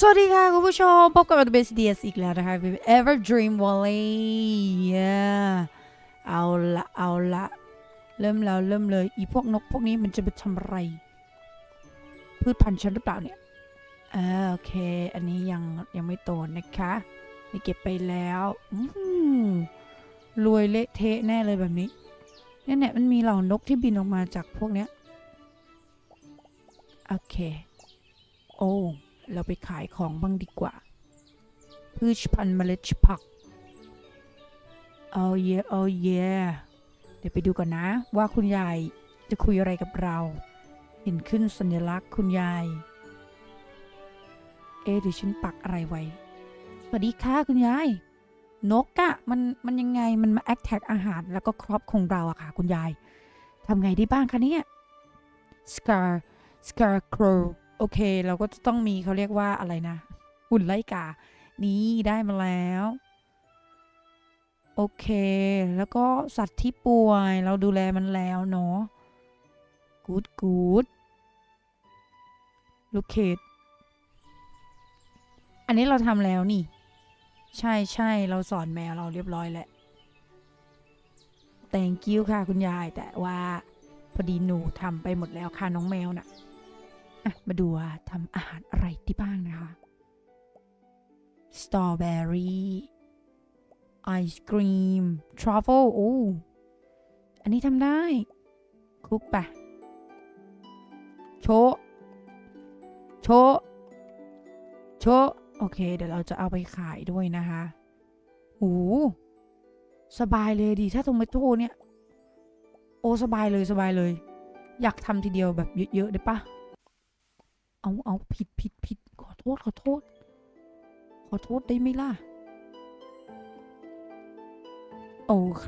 สวัสดีค่ะ คุณผู้ชม พบกับ The Best DS อีกแล้วนะคะ We Ever Dream Valley yeah เอาละเอาละเริ่มแล้วเริ่มเลย อีพวกนกพวกนี้มันจะไปทำอะไร พืชพันธุ์ฉันหรือเปล่าเนี่ยอ่าโอเค อันนี้ยังยังไม่โตนะคะนี่เก็บไปแล้วรวยเละเทะแน่เลยแบบนี้เนี่ยเนี่ยมันมีเหล่านกที่บินออกมาจากพวกเนี้ยโอเค โอ้ เราไปขายของบ้างดีกว่า พืชพันธุ์เมล็ดผัก เอาเยเอาเยเดี๋ยวไปดูก่อนนะ ว่าคุณยายจะคุยอะไรกับเรา เห็นขึ้นสัญลักษณ์คุณยาย เอ๊ะเดี๋ยวฉันปักอะไรไว้ สวัสดีค่ะคุณยาย นกอะมันมันยังไงมันมาแอคแท็กอาหารแล้วก็ครอบของเราอะค่ะ คุณยายทำไงได้บ้างคะเนี่ย scar scarecrow โอเค เราก็จะต้องมีเขาเรียกว่าอะไรนะหุ่นไล่กา นี่ได้มาแล้ว โอเค แล้วก็สัตว์ที่ป่วยเราดูแลมันแล้วเนาะกูดกูดลูกเคดอันนี้เราทำแล้วนี่ ใช่ใช่เราสอนแมวเราเรียบร้อยแล้ว thank you ค่ะคุณยายแต่ว่าพอดีหนูทำไปหมดแล้วค่ะน้องแมวน่ะ อะมาดูว่าทำอาหารอะไรที่บ้างนะคะสตรอเบอรี่ไอศกรีมทรัฟเฟิลโอ้อันนี้ทำได้คลุกไปโชโชโชโอเค เดี๋ยวเราจะเอาไปขายด้วยนะคะโอ้สบายเลยดีถ้าตรงเมโทเนี่ย โอ้สบายเลยสบายเลย อยากทำทีเดียวแบบเยอะๆได้ปะ เอาเอาผิดผิดผิดขอโทษขอโทษ ขอโทษได้ไหมล่ะ โอเค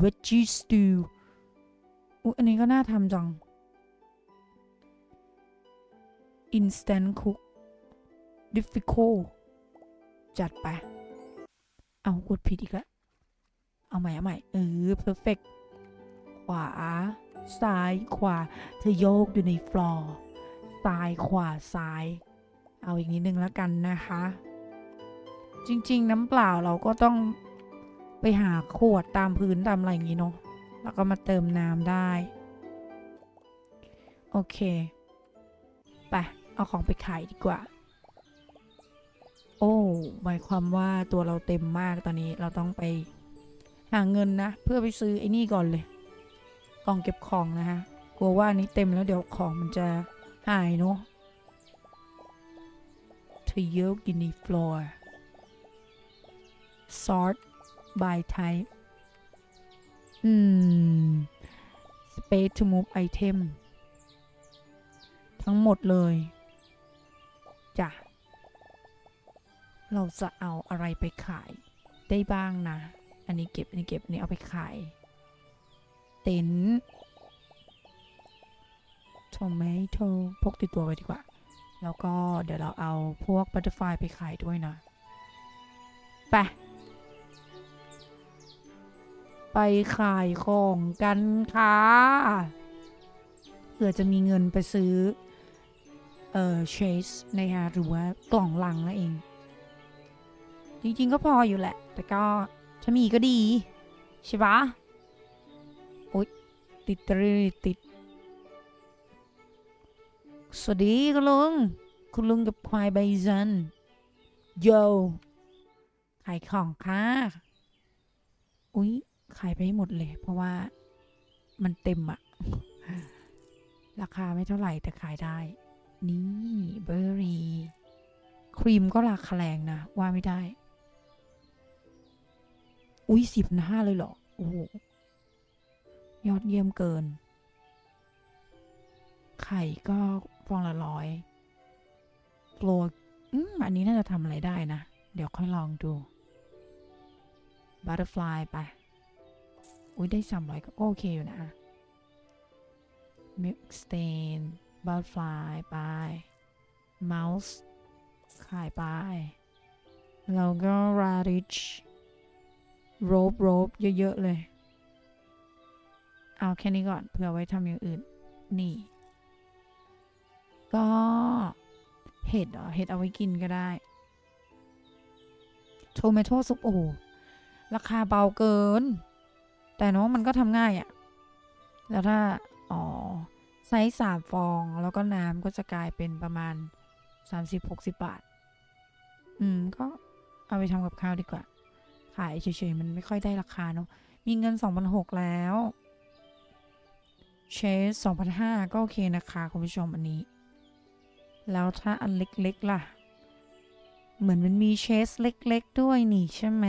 veggie stew อุ๊ยอันนี้ก็น่าทำจัง instant cook difficult จัดไป เอากดผิดอีกแล้ว เอาใหม่เอาใหม่ เออ perfect ขวา ซ้ายขวาเธอโยกอยู่ในฟลอร์ ซ้ายขวาซ้าย เอาอีกนิดนึงแล้วกันนะคะ จริง ๆ น้ำเปล่าเราก็ต้องไปหาขวดตามพื้นตามอะไรอย่างนี้เนาะแล้วก็มาเติมน้ำได้ โอเคไปเอาของไปขายดีกว่า โอ้หมายความว่าตัวเราเต็มมากตอนนี้เราต้องไปหาเงินนะ เพื่อไปซื้อไอ้นี่ก่อนเลยกล่องเก็บของนะคะกลัวว่าอันนี้เต็มแล้วเดี๋ยวของมันจะ หายเนาะ to yoke in the floor sort by type อืม space to move item ทั้งหมดเลยจ้ะเราจะเอาอะไรไปขายได้บ้างนะ อันนี้เก็บ อันนี้เก็บ อันนี้เอาไปขาย เต็นท์ โทเมโตพกติดตัวไว้ดีกว่า แล้วก็เดี๋ยวเราเอาพวกบัตเตอร์ฟลายไปขายด้วยนะ ไป ไปขายของกันค่ะเผื่อจะมีเงินไปซื้อ เอ่อเชสนะคะหรือว่ากล่องลังนั่นเอง จริงๆก็พออยู่แหละ แต่ก็ถ้ามีก็ดี ใช่ปะโอ๊ยติดตรีติด สวัสดีคุณลุง คุณลุงกับควายไบซันโยขายของค่ะ อุ๊ย ขายไปให้หมดเลย เพราะว่ามันเต็มอะราคาไม่เท่าไหร่แต่ขายได้ นี่เบอร์รี่ ครีมก็ราคาแรงนะ ว่าไม่ได้ อุ๊ยสิบห้าเลยเหรอ โอ้โห ยอดเยี่ยมเกิน ไข่ก็ ฟองละร้อยโปรอืมอันนี้น่าจะทำอะไรได้นะ เดี๋ยวค่อยลองดูบัตเตอร์ฟลายไป อุ้ยได้สามร้อยก็โอเคอยู่นะมิลค์สเตนบัตเตอร์ฟลายไปเมาส์ขายไป แล้วก็ radish โรบโรบเยอะ ๆ เลย เอาแค่นี้ก่อนเผื่อไว้ทำอย่างอื่น นี่ ก็เห็ดเหรอเห็ดเอาไว้กินก็ได้โทเมโต้ซุปโอ้ราคาเบาเกิน แต่น้องมันก็ทำง่ายอะ่ะ แล้วถ้า อ๋อไซส์สามฟองแล้วก็น้ำก็จะกลายเป็นประมาณสามสิบหกสิบบาท อืม ก็เอาไปทำกับข้าวดีกว่า ขายเฉยๆ มันไม่ค่อยได้ราคาเนอะมีเงินสองพันหกแล้ว เชสสองพันห้าก็โอเคนะคะ คุณผู้ชมอันนี้ แล้วถ้าอันเล็กๆล่ะ เหมือนมันมีเชสเล็กๆ ด้วยนี่ใช่ไหม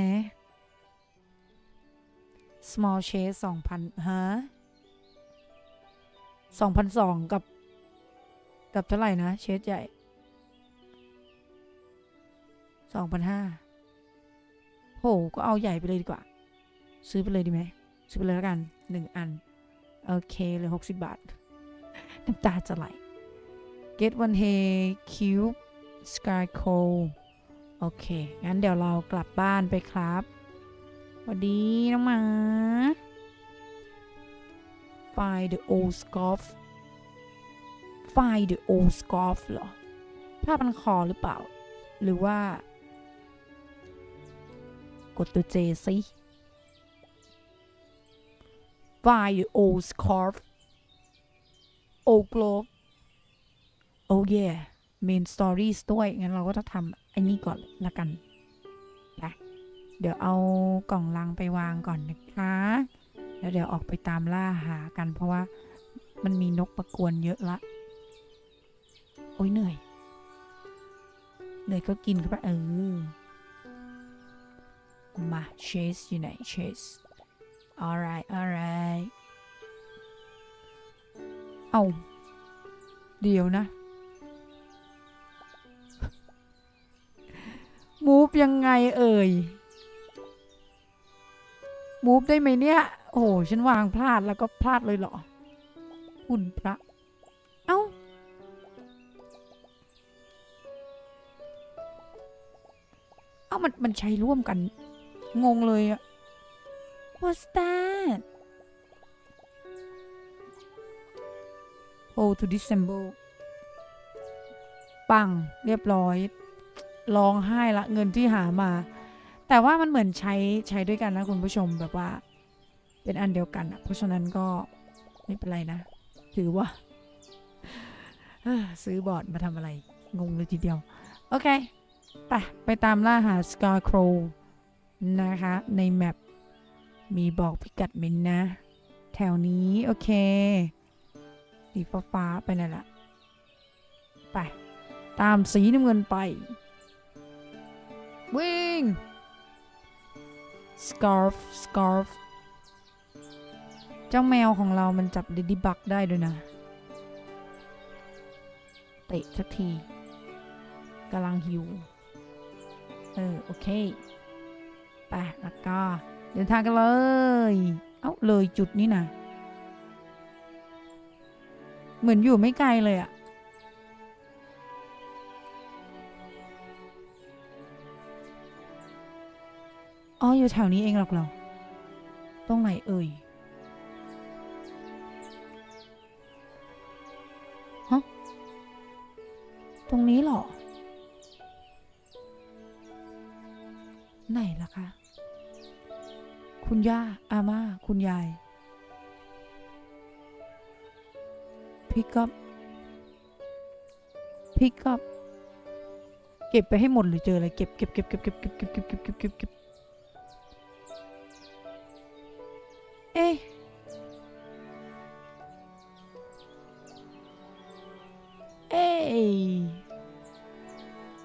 small chase สองพันฮะสองพันสองกับ กับเท่าไหร่นะ เชสใหญ่สองพันห้าโห ก็เอาใหญ่ไปเลยดีกว่า ซื้อไปเลยดีไหม ซื้อไปเลยแล้วกันหนึ่งอัน โอเคเลยหกสิบบาท น้ำตาจะไหล get one hay cube sky coal โอเค งั้นเดี๋ยวเรากลับบ้านไปครับสวัสดีน้องหมา find the old scarf find the old scarf เหรอผ้าพันคอหรือเปล่า หรือว่า กดตัว J สิ find the old scarf old glove oh yeah main stories ด้วย งั้นเราก็จะทำไอ้นี่ก่อนละกันไปเดี๋ยวเอากล่องลังไปวางก่อนนะคะ แล้วเดี๋ยวออกไปตามล่าหากัน เพราะว่ามันมีนกประกวนเยอะละ โอ้ยเหนื่อย เหนื่อยก็กินเข้าไปเออ มาเชสอยู่ไหนเชส alright alright เอา เดี๋ยวนะ มูฟยังไงเอ่ยมูฟได้ไหมเนี่ย โอ้โหฉันวางพลาดแล้วก็พลาดเลยเหรอคุณพระ เอ้า เอ้ามันมันใช้ร่วมกัน งงเลยอะ What's that Oh to disassemble ปัง เรียบร้อย ร้องไห้ละเงินที่หามา แต่ว่ามันเหมือนใช้ใช้ด้วยกันนะคุณผู้ชมแบบว่า เป็นอันเดียวกันอะเพราะฉะนั้นก็ไม่เป็นไรนะ ถือว่า ซื้อบอร์ดมาทำอะไร งงเลยทีเดียว โอเคไปไปตามล่าหา Scarecrow นะคะ ในแมปมีบอกพิกัดไหมนะ แถวนี้ โอเคสีฟ้าไปไหนละไป ตามสีน้ำเงินไป วิ่ง scarf scarf เจ้าแมวของเรามันจับดิด y บักได้ด้วยนะ เตะสักทีกำลังหิว เออ โอเค ไปแล้วก็ เดินทางกันเลย เอ้า เลยจุดนี้นะ เหมือนอยู่ไม่ไกลเลยอะ อ๋ออยู่แถวนี้เองหรอกเหรอ ตรงไหนเอ่ยฮะตรงนี้เหรอ ไหนล่ะคะ คุณย่า อาม่า คุณยาย พิก up พิก up เก็บไปให้หมดเลยเจออะไรเก็บเก็บเก็บเก็บเก็บเก็บเก็บเก็บเก็บเก็บ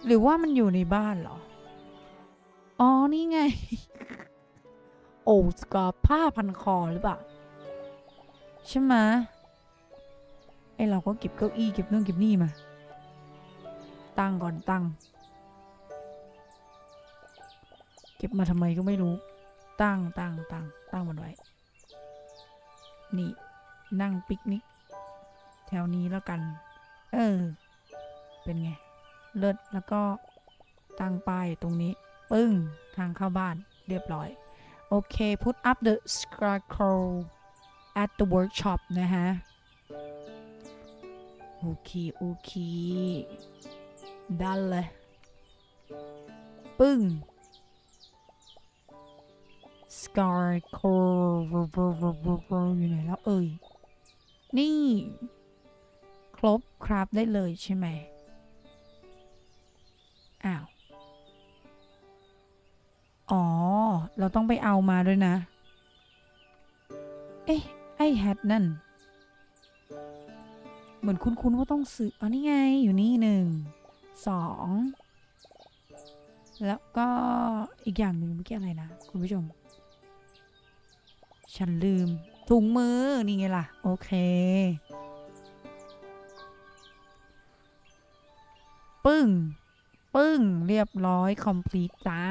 หรือว่ามันอยู่ในบ้านเหรอ อ๋อ นี่ไง โอ้สกอผ้าพันคอหรือเปล่า ใช่ไหมไอเราก็เก็บเก้าอี้เก็บนู่นเก็บนี่มา ตั้งก่อนตั้ง เก็บมาทำไมก็ไม่รู้ ตั้งตั้งตั้งตั้งมันไว้ นี่ นั่งปิกนิก แถวนี้แล้วกัน เออ เป็นไง เลิศแล้วก็ตั้งป้ายตรงนี้ ปึ้ง ทางเข้าบ้านเรียบร้อย โอเค put up the scarecrow at the workshop นะฮะ โอเค โอเคดันเลย ปึ้ง Scar Core อยู่ไหนแล้วเอ่ย นี่ ครบครับได้เลยใช่ไหม เราต้องไปเอามาด้วยนะ เอ๊ะ ไอ้แฮทนั่น เหมือนคุ้นๆว่าต้องซื้ออ๋อนี่ไง อยู่นี่หนึ่ง สอง แล้วก็อีกอย่างหนึ่งเมื่อกี้อะไรนะ คุณผู้ชม ฉันลืม ถุงมือ นี่ไงล่ะ โอเค ปึ้ง ปึ้ง เรียบร้อย คอมพลีทจ้า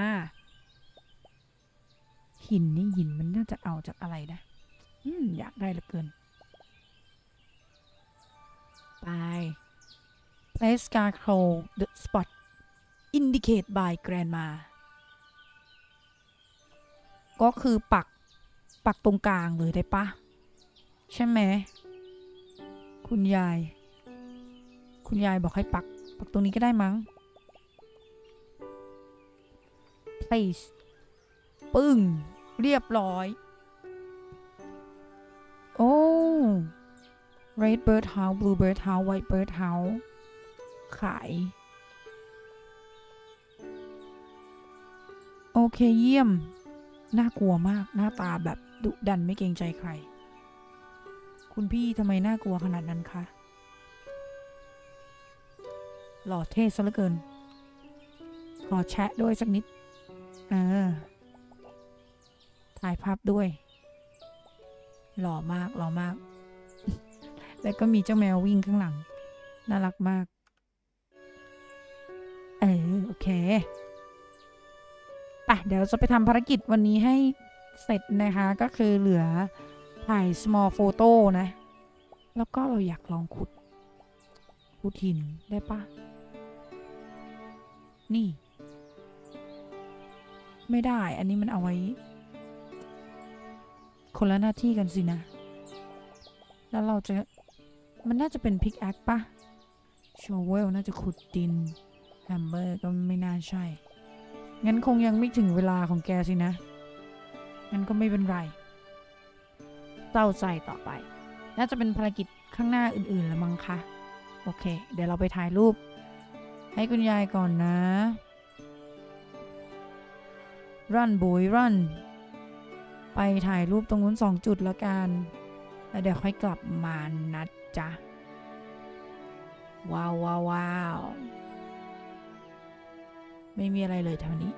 หินนี่หินมันน่าจะเอาจากอะไรนะ อืม อยากได้เหลือเกิน ไป place scarecrow the spot indicate by grandma ก็คือปัก ปักตรงกลางเลยได้ปะ ใช่ไหม คุณยาย คุณยายบอกให้ปัก ปักตรงนี้ก็ได้มั้ง place ปึ้ง เรียบร้อย โอ้ red bird house blue bird house white bird house ขาย โอเคเยี่ยม น่ากลัวมาก หน้าตาแบบดุดันไม่เกรงใจใคร คุณพี่ทำไมน่ากลัวขนาดนั้นคะ หล่อเท่ซะเหลือเกิน ขอแชะด้วยสักนิด เออ ถ่ายภาพด้วย หล่อมากหล่อมาก แล้วก็มีเจ้าแมววิ่งข้างหลัง น่ารักมาก เออโอเคไปเดี๋ยวเราจะไปทำภารกิจวันนี้ให้เสร็จนะคะ ก็คือเหลือถ่าย small photo นะ แล้วก็เราอยากลองขุด ขุดหินได้ปะนี่ ไม่ได้ อันนี้มันเอาไว้ คนละหน้าที่กันสินะ แล้วเราจะมันน่าจะเป็นพิกแอคปะโชเวลน่าจะขุดดินแฮมเมอร์ก็ไม่น่าใช่ งั้นคงยังไม่ถึงเวลาของแกสินะ งั้นก็ไม่เป็นไรเต้าใจต่อไป น่าจะเป็นภารกิจข้างหน้าอื่นๆแล้วมั้งคะ โอเค เดี๋ยวเราไปถ่ายรูป ให้คุณยายก่อนนะ รันบุยรัน ไปถ่ายรูปตรงนู้นสองจุดแล้วกันแล้วเดี๋ยวค่อยกลับมานะจ๊ะ ว้าวว้าววาวไม่มีอะไรเลยแถวนี้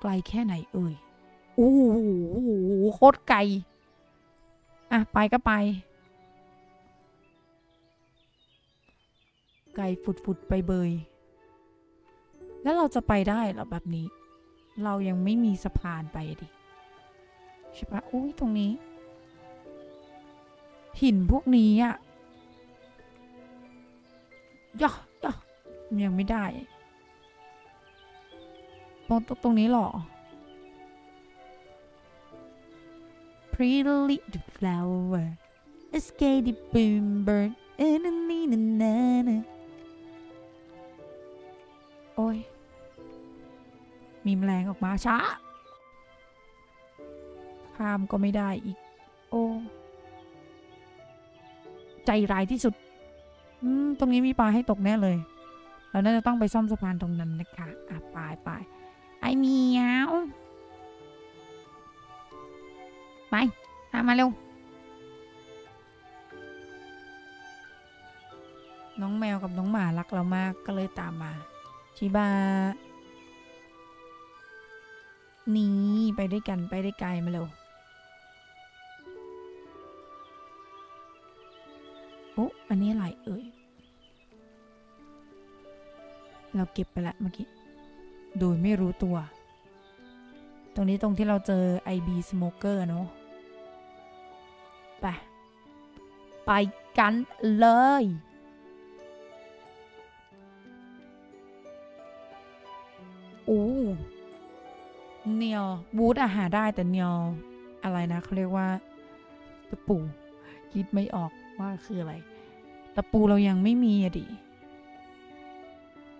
ไกลแค่ไหนเอ่ยโอ้โหโคตรไกล อะ ไปก็ไป ไกลฟุดๆไปเบย แล้วเราจะไปได้หรอแบบนี้ เรายังไม่มีสะพานไปดิใช่ปะอุ้ยตรงนี้ หินพวกนี้อะย่อย่อยังไม่ได้ตรงตรงนี้หรอ Pretty little flower escape the boom bird เอ็นนี่นานานโอ้ย มีแมลงออกมาช้าข้ามก็ไม่ได้อีก โอ้ ใจร้ายที่สุด อืม ตรงนี้มีปลาให้ตกแน่เลย เราน่าจะต้องไปซ่อมสะพานตรงนั้นนะคะ อะไปไปไอเมียวไปตามมาเร็ว น้องแมวกับน้องหมารักเรามากก็เลยตามมา ชิบา นี่ไปด้วยกันไปได้ไกลมาเร็วโอ้อันนี้อะไรเอ่ย เราเก็บไปละเมื่อกี้ โดยไม่รู้ตัว ตรงนี้ตรงที่เราเจอ IB Smoker เนอะไปไปกันเลยโอ้ เนียวบูธอาหารได้แต่เนียวอะไรนะเขาเรียกว่าตะปูคิดไม่ออกว่าคืออะไรตะปูเรายังไม่มีอะดิ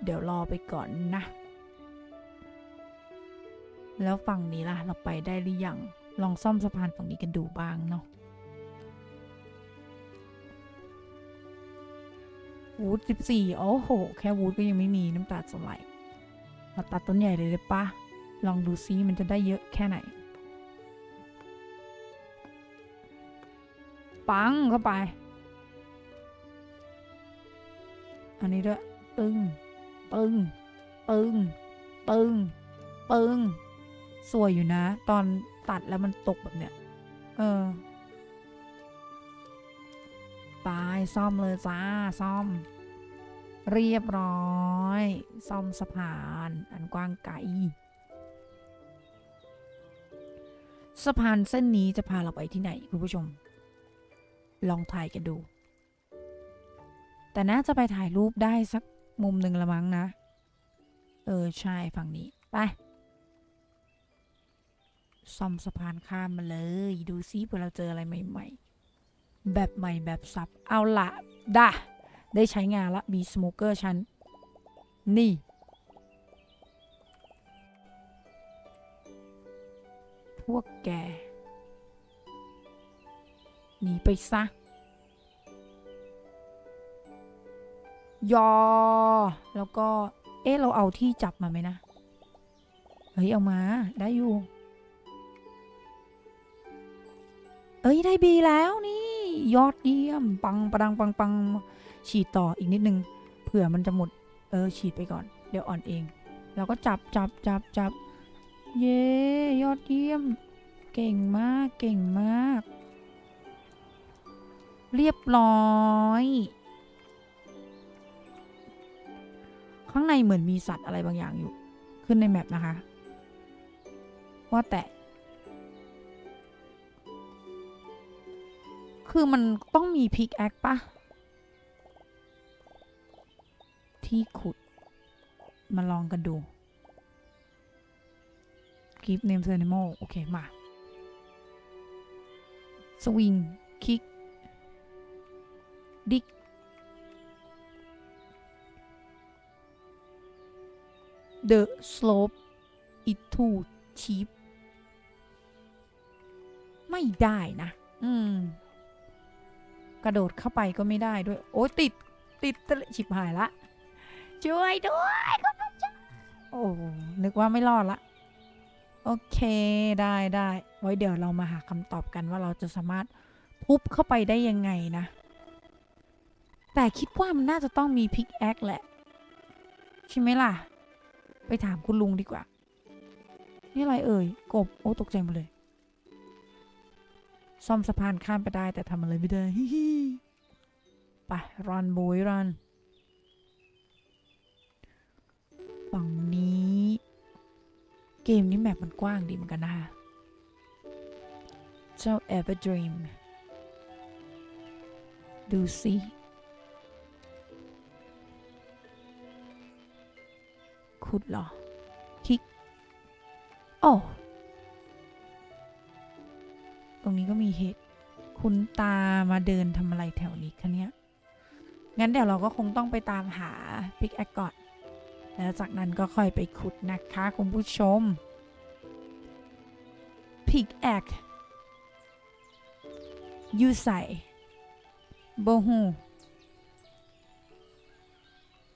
เดี๋ยวรอไปก่อนนะ แล้วฝั่งนี้ล่ะ เราไปได้หรือยัง ลองซ่อมสะพานฝั่งนี้กันดูบ้างเนาะวูดสิบสี่โอ้โห แค่วูดก็ยังไม่มีน้ำตาจะไหลเราตัดต้นใหญ่เลยเลยปะ ลองดูซิมันจะได้เยอะแค่ไหน ปังเข้าไป อันนี้ด้วย ปึ้ง ปึ้ง ปึ้ง ปึ้ง ปึ้ง สวยอยู่นะ ตอนตัดแล้วมันตกแบบเนี้ย เออไปซ่อมเลยจ้า ซ่อม เรียบร้อย ซ่อมสะพาน อันกว้างไกล สะพานเส้นนี้จะพาเราไปที่ไหนคุณผู้ชม ลองถ่ายกันดู แต่น่าจะไปถ่ายรูปได้สักมุมหนึ่งละมั้งนะ เออ ใช่ฝั่งนี้ ไปซ่อมสะพานข้ามมาเลย ดูซิเผื่อเราเจออะไรใหม่ ๆ แบบใหม่แบบซับ เอาละด่ะได้ใช้งานละมีสโมเกอร์ชั้นนี่ พวกแก หนีไปซะ ยอ แล้วก็ เอ๊ะ เราเอาที่จับมาไหมนะ เฮ้ย เอามาได้อยู่ เอ้ย ได้บีแล้วนี่ ยอดเยี่ยม ปังประดังปังปังฉีดต่ออีกนิดนึง เผื่อมันจะหมด เออ ฉีดไปก่อน เดี๋ยวอ่อนเองแล้วก็จับจับจับจับ เย้ยอดเยี่ยม เก่งมากเก่งมาก เรียบร้อย ข้างในเหมือนมีสัตว์อะไรบางอย่างอยู่ ขึ้นในแมปนะคะ ว่าแต่ คือมันต้องมีพิกแอคปะที่ขุด มาลองกันดู Keep name animal โอเค มาสวิงคิกดิก The slope is too cheap ไม่ได้นะ อืม กระโดดเข้าไปก็ไม่ได้ด้วย โอ้ยติด ติดตะลิฉิบหายละ ช่วยด้วยคุณพระเจ้าโอ้ นึกว่าไม่รอดละ โอเคได้ได้ไว้เดี๋ยวเรามาหาคำตอบกันว่าเราจะสามารถทุบเข้าไปได้ยังไงนะ แต่คิดว่ามันน่าจะต้องมีพิกแอคแหละ ใช่ไหมล่ะ ไปถามคุณลุงดีกว่า นี่อะไรเอ่ย กบ โอ้ ตกใจหมดเลย ซ่อมสะพานข้ามไปได้แต่ทำอะไรไม่ได้ฮิฮิไปรันบุยรันฝั่งนี้ เกมนี้แมปมันกว้างดีเหมือนกันนะคะเจ้า Ever Dream ดูสิขุดเหรอ คลิก โอ้ ตรงนี้ก็มีเหตุ คุณตามาเดินทำอะไรแถวนี้คะเนี่ย งั้นเดี๋ยวเราก็คงต้องไปตามหาพิกแอคก่อน แล้วจากนั้นก็ค่อยไปขุดนะคะคุณผู้ชม พิกแอคยูใส่โบฮู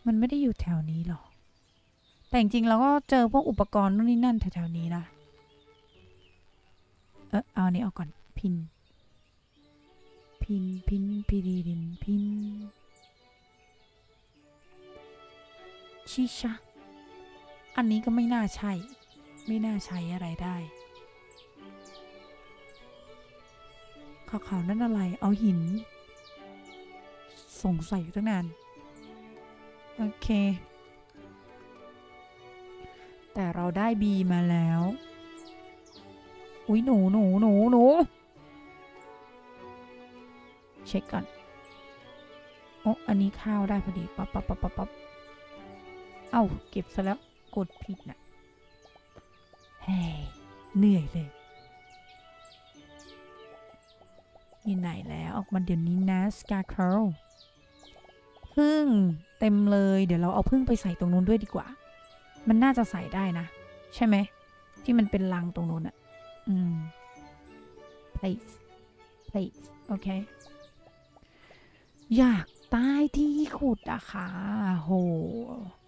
มันไม่ได้อยู่แถวนี้หรอ แต่จริงๆเราก็เจอพวกอุปกรณ์นู่นนี่นั่นแถวๆนี้นะ เออเอาอันนี้ออกก่อน พิน พิน พินพิรีดินพิน ชิชะ อันนี้ก็ไม่น่าใช่ ไม่น่าใช้อะไรได้ขาวๆนั่นอะไร เอาหิน สงสัยอยู่ตั้งนาน โอเค แต่เราได้บีมาแล้ว อุ้ยหนูหนูหนูหนูเช็คก่อนโอ้อันนี้ข้าวได้พอดี ปั๊บปั๊บปั๊บปั๊บปั๊บ เอ้า เก็บซะแล้ว กดผิดนะเฮ้ยเหนื่อยเลยอยู่ไหนแล้วออกมาเดี๋ยวนี้นะสกา r ค w พึ่งเต็มเลย เดี๋ยวเราเอาพึ่งไปใส่ตรงนู้นด้วยดีกว่า มันน่าจะใส่ได้นะ ใช่ไหม ที่มันเป็นรังตรงนู้นอะอืม place place โอเค อยากตายที่ขุดอะค่ะโห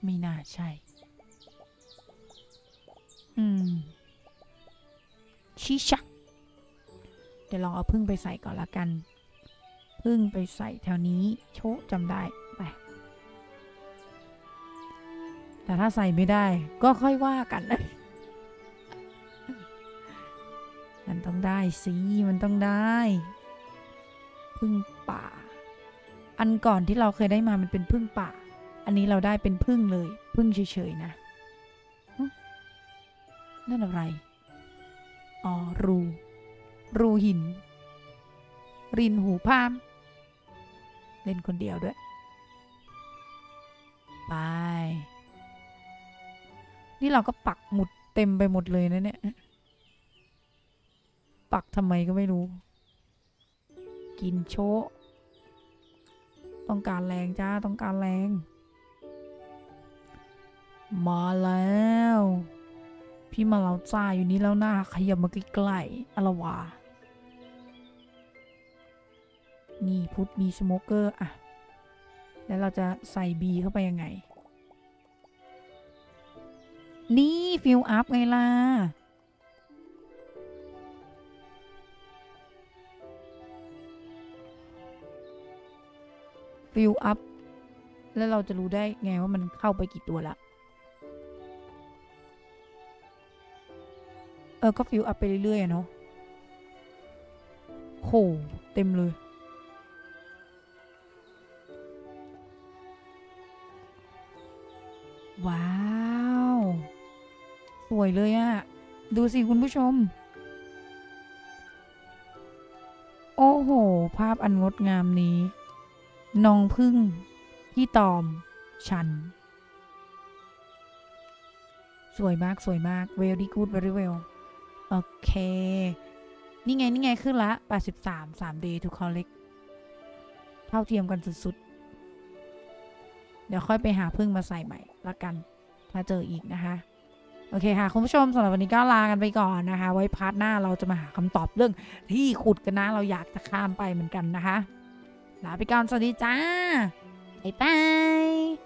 ไม่น่าใช่ อืม ชิชะเดี๋ยวลองเอาพึ่งไปใส่ก่อนละกัน พึ่งไปใส่แถวนี้ โชะจำได้ไปแต่ถ้าใส่ไม่ได้ก็ค่อยว่ากันมันต้องได้สิมันต้องได้ พึ่งป่า อันก่อนที่เราเคยได้มามันเป็นพึ่งป่า อันนี้เราได้เป็นพึ่งเลยพึ่งเฉยๆนะนั่นอะไร อ๋อ รู รูหิน รินหูพาม เล่นคนเดียวด้วย ไป นี่เราก็ปักหมุดเต็มไปหมดเลยนะเนี่ย ปักทำไมก็ไม่รู้ กินโช ต้องการแรงจ้า ต้องการแรง มาแล้ว พี่มาแล้วจ้าอยู่นี่แล้วนะขยับมาใกล้ๆอะละวานี่พุทธมีสโมเกอร์อะแล้วเราจะใส่บีเข้าไปยังไง นี่ฟิลอัพไงล่ะ ฟิลอัพ แล้วเราจะรู้ได้ไงว่ามันเข้าไปกี่ตัวละ ออก็ฟิลอัพไปเรื่อยๆเนาะโหเต็มเลยว้าว สวยเลยอะดูสิคุณผู้ชม โอ้โห ภาพอันงดงามนี้น้องพึ่ง พี่ตอม ฉัน สวยมาก สวยมาก very good very well โอเค นี่ไง นี่ไง ขึ้นละ 83 3D to collect เท่าเทียมกันสุดๆ เดี๋ยวค่อยไปหาพึ่งมาใส่ใหม่ละกัน ถ้าเจออีกนะคะ โอเคค่ะ คุณผู้ชมสำหรับวันนี้ก็ลากันไปก่อนนะคะ ไว้พาร์ทหน้าเราจะมาหาคำตอบเรื่องที่ขุดกันนะ เราอยากจะข้ามไปเหมือนกันนะคะ ลาไปก่อน สวัสดีจ้า บ๊ายบาย